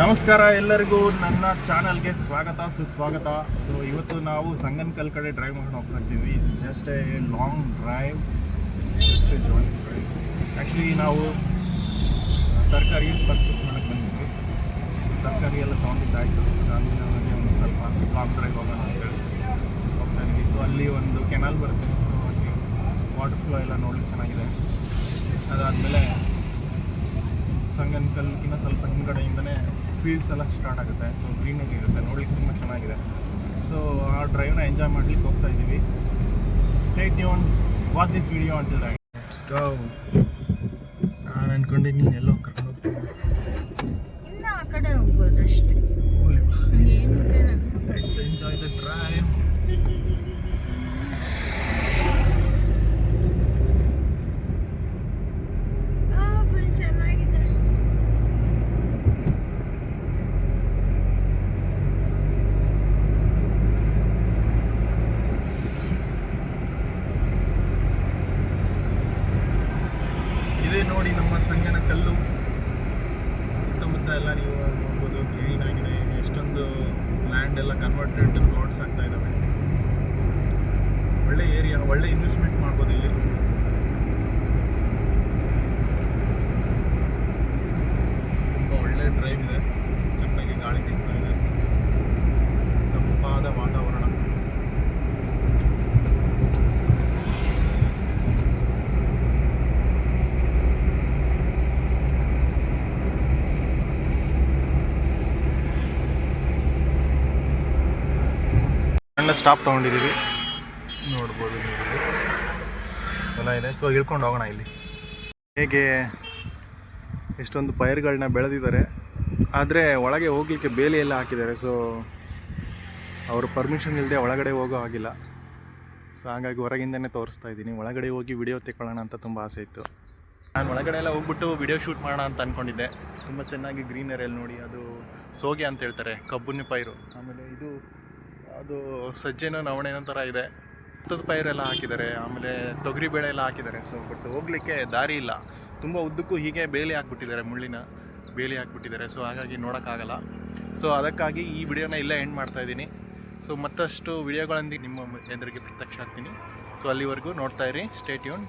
ನಮಸ್ಕಾರ ಎಲ್ಲರಿಗೂ ನನ್ನ ಚಾನಲ್ಗೆ ಸ್ವಾಗತ, ಸುಸ್ವಾಗತ. ಸೊ ಇವತ್ತು ನಾವು ಸಂಗನ್ಕಲ್ ಕಡೆ ಡ್ರೈವ್ ಮಾಡಿ ಹೋಗ್ತಾ ಇದ್ದೀವಿ. Just a long drive just a joying drive actually ನಾವು ತರಕಾರಿ ಪರ್ಚೇಸ್ ಮಾಡೋಕ್ಕೆ ಬಂದಿದ್ವಿ. ತರಕಾರಿ ಎಲ್ಲ ತೊಗೊಂಡಿದ್ದಾಯಿತು. ಅಲ್ಲಿ ನನಗೆ ಒಂದು ಸ್ವಲ್ಪ ಲಾಂಗ್ ಡ್ರೈವ್ ಹೋಗೋಣ ಅಂತೇಳಿ ಹೋಗ್ತಾ ಇದ್ವಿ ಸೊ ಅಲ್ಲಿ ಒಂದು ಕೆನಾಲ್ ಬರುತ್ತೆ. ಸೊ ಅಲ್ಲಿ ವಾಟರ್ ಫ್ಲೋ ಎಲ್ಲ ನೋಡ್ಲಿಕ್ಕೆ ಚೆನ್ನಾಗಿದೆ. ಅದಾದಮೇಲೆ ಸಂಗನ್ಕಲ್ಗಿನ ಸ್ವಲ್ಪ ಹಿಂದ್ಗಡೆಯಿಂದನೇ ಫೀಲ್ಡ್ಸ್ ಎಲ್ಲ ಸ್ಟಾರ್ಟ್ ಆಗುತ್ತೆ. ಸೊ ಗ್ರೀನರಿ ಇರುತ್ತೆ. ನೋಡ್ಲಿಕ್ಕೆ ತುಂಬ ಚೆನ್ನಾಗಿದೆ. ಸೊ ಆ ಡ್ರೈವ್ನ ಎಂಜಾಯ್ ಮಾಡ್ಲಿಕ್ಕೆ ಹೋಗ್ತಾ ಇದ್ದೀವಿ. ಸ್ಟೇಟ್ ಯೂನ್ ವಾಚ್ ದಿಸ್ ವಿಡಿಯೋ ಅಂತಿಲ್ಲ ನಾನು ಅನ್ಕೊಂಡಿದ್ದೀನಿ ನೀನು ಎಲ್ಲೋ ಕರ್ಕೊಂಡು ಇನ್ನ ಆ ಕಡೆ ಹೋಗ್ಬೋದು ಅಷ್ಟೇ. ಎಂಜಾಯ್ ದ ಡ್ರೈವ್ ಫುಲ್ ಚೆನ್ನಾಗಿದೆ ಇದೇ ನೋಡಿ ನಮ್ಮ ಸಂಗನ ಕಲ್ಲು. ಸುತ್ತಮುತ್ತ ಎಲ್ಲ ನೀವು ನೋಡ್ಬೋದು ಕ್ಲೀನ್ ಆಗಿದೆ. ಎಷ್ಟೊಂದು ಲ್ಯಾಂಡ್ ಎಲ್ಲ ಕನ್ವರ್ಟೆಡ್ ಪ್ಲಾಟ್ಸ್ ಆಗ್ತಾ ಇದ್ದಾವೆ ಒಳ್ಳೆ ಏರಿಯಾ ಒಳ್ಳೆ ಇನ್ವೆಸ್ಟ್ಮೆಂಟ್ ಮಾಡ್ಬೋದು ಇಲ್ಲಿ ತುಂಬ ಒಳ್ಳೆ ಡ್ರೈವ್ ಇದೆ ಚೆನ್ನಾಗಿ ಗಾಳಿ ಬೀಸ್ತಾ ಇದೆ ತಂಪಾದ ವಾತಾವರಣ ಸಣ್ಣ ಸ್ಟಾಪ್ ತೊಗೊಂಡಿದ್ದೀವಿ. ನೋಡ್ಬೋದು. ಎಲ್ಲ ಇದೆ. ಸೊ ಇಳ್ಕೊಂಡು ಹೋಗೋಣ ಇಲ್ಲಿ. ಹೇಗೆ ಎಷ್ಟೊಂದು ಪೈರುಗಳನ್ನ ಬೆಳೆದಿದ್ದಾರೆ. ಆದರೆ ಒಳಗೆ ಹೋಗಲಿಕ್ಕೆ ಬೇಲಿ ಎಲ್ಲ ಹಾಕಿದ್ದಾರೆ. ಸೊ ಅವರು ಪರ್ಮಿಷನ್ ಇಲ್ಲದೆ ಒಳಗಡೆ ಹೋಗೋ ಆಗಿಲ್ಲ ಸೊ ಹಾಗಾಗಿ ಹೊರಗಿಂದನೇ ತೋರಿಸ್ತಾ ಇದ್ದೀನಿ. ಒಳಗಡೆ ಹೋಗಿ ವಿಡಿಯೋ ತೆಕ್ಕೊಳ್ಳೋಣ ಅಂತ ತುಂಬ ಆಸೆ ಇತ್ತು. ನಾನು ಒಳಗಡೆ ಎಲ್ಲ ಹೋಗ್ಬಿಟ್ಟು ವಿಡಿಯೋ ಶೂಟ್ ಮಾಡೋಣ ಅಂತ ಅಂದ್ಕೊಂಡಿದ್ದೆ ತುಂಬ ಚೆನ್ನಾಗಿ ಗ್ರೀನರಿಯಲ್ಲಿ ನೋಡಿ ಅದು ಸೋಗೆ ಅಂತ ಹೇಳ್ತಾರೆ ಕಬ್ಬುನಿ ಪೈರು. ಆಮೇಲೆ ಇದು ಅದು ಸಜ್ಜೆನೋ ನವಣೆನೋ ಥರ ಇದೆ. ಭತ್ತದ ಪೈರೆಲ್ಲ ಹಾಕಿದ್ದಾರೆ. ಆಮೇಲೆ ತೊಗರಿ ಬೇಳೆ ಎಲ್ಲ ಹಾಕಿದ್ದಾರೆ. ಸೊ ಬಟ್ ಹೋಗಲಿಕ್ಕೆ ದಾರಿ ಇಲ್ಲ. ತುಂಬ ಉದ್ದಕ್ಕೂ ಹೀಗೆ ಬೇಲಿ ಹಾಕ್ಬಿಟ್ಟಿದ್ದಾರೆ, ಮುಳ್ಳಿನ ಬೇಲಿ ಹಾಕ್ಬಿಟ್ಟಿದ್ದಾರೆ. ಸೊ ಹಾಗಾಗಿ ನೋಡೋಕ್ಕಾಗಲ್ಲ. ಸೊ ಅದಕ್ಕಾಗಿ ಈ ವಿಡಿಯೋನ ಇಲ್ಲೇ ಎಂಡ್ ಮಾಡ್ತಾ ಇದ್ದೀನಿ. ಸೊ ಮತ್ತಷ್ಟು ವಿಡಿಯೋಗಳೊಂದಿಗೆ ನಿಮ್ಮ ಎದುರಿಗೆ ಪ್ರತ್ಯಕ್ಷ ಆಗ್ತೀನಿ. ಸೊ ಅಲ್ಲಿವರೆಗೂ ನೋಡ್ತಾ ಇರಿ. ಸ್ಟೇಟ್ ಯೂನ್